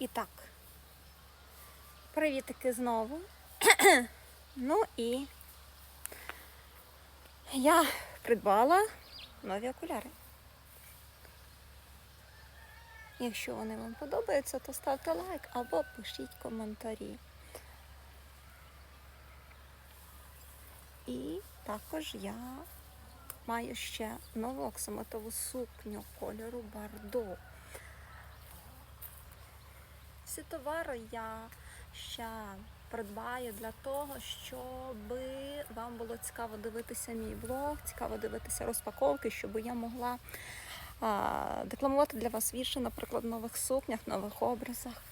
І так. Привітики знову. ну і я придбала нові окуляри. Якщо вони вам подобаються, то ставте лайк або пишіть коментарі. І також я маю ще нову оксамитову сукню кольору Бардо. Всі товари я ще придбаю для того, щоб вам було цікаво дивитися мій блог, цікаво дивитися розпаковки, щоб я могла а, декламувати для вас вірші, наприклад, в нових сукнях, нових образах,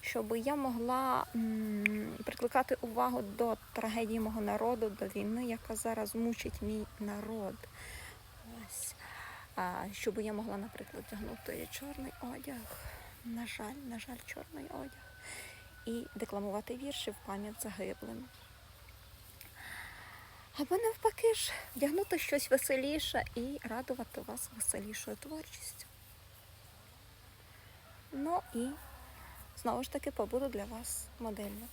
щоб я могла м, прикликати увагу до трагедії мого народу, до війни, яка зараз мучить мій народ. Ось. А, щоб я могла, наприклад, вдягнути чорний одяг. На жаль, на жаль, чорний одяг. І декламувати вірші в пам'ять загиблим. Або навпаки ж вдягнути щось веселіше і радувати вас веселішою творчістю. Ну і знову ж таки побуду для вас моделлю.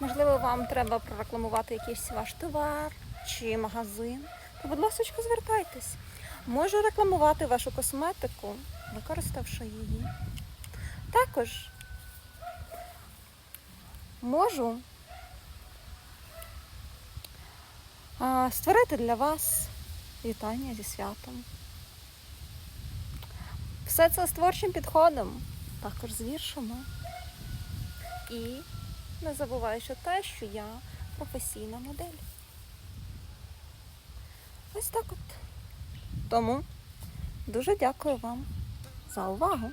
Можливо, вам треба прорекламувати якийсь ваш товар чи магазин. То, будь ласка, звертайтесь. Можу рекламувати вашу косметику, використавши її. Також можу створити для вас вітання зі святом. Все це з творчим підходом, також з віршами. І не забуваючи те, що я професійна модель. Ось так от. Тому дуже дякую вам за увагу.